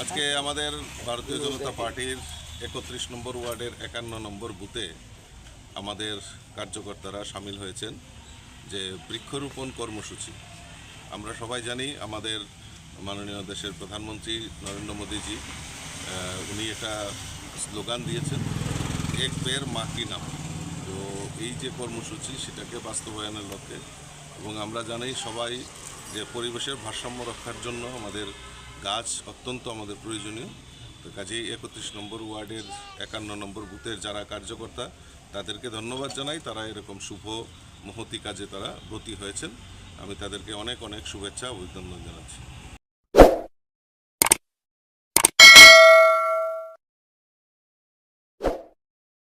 আজকে আমাদের ভারতীয় জনতা পার্টির একত্রিশ নম্বর ওয়ার্ডের একান্ন নম্বর বুথে আমাদের কার্যকর্তারা সামিল হয়েছেন যে বৃক্ষরোপণ কর্মসূচি। আমরা সবাই জানি আমাদের মাননীয় দেশের প্রধানমন্ত্রী নরেন্দ্র মোদীজি উনি একটা স্লোগান দিয়েছেন, এক পের মা কি নাম। তো এই যে কর্মসূচি, সেটাকে বাস্তবায়নের লক্ষ্যে, এবং আমরা জানি সবাই যে পরিবেশের ভারসাম্য রক্ষার জন্য আমাদের গাছ অত্যন্ত আমাদের প্রয়োজনীয়। তো কাজেই একত্রিশ নম্বর ওয়ার্ডের, একান্ন নম্বর বুথের যারা কার্যকর্তা, তাদেরকে ধন্যবাদ জানাই। তারা এরকম শুভ মহতি কাজে তারা ব্রতী হয়েছেন। আমি তাদেরকে অনেক অনেক শুভেচ্ছা, অভিনন্দন জানাচ্ছি।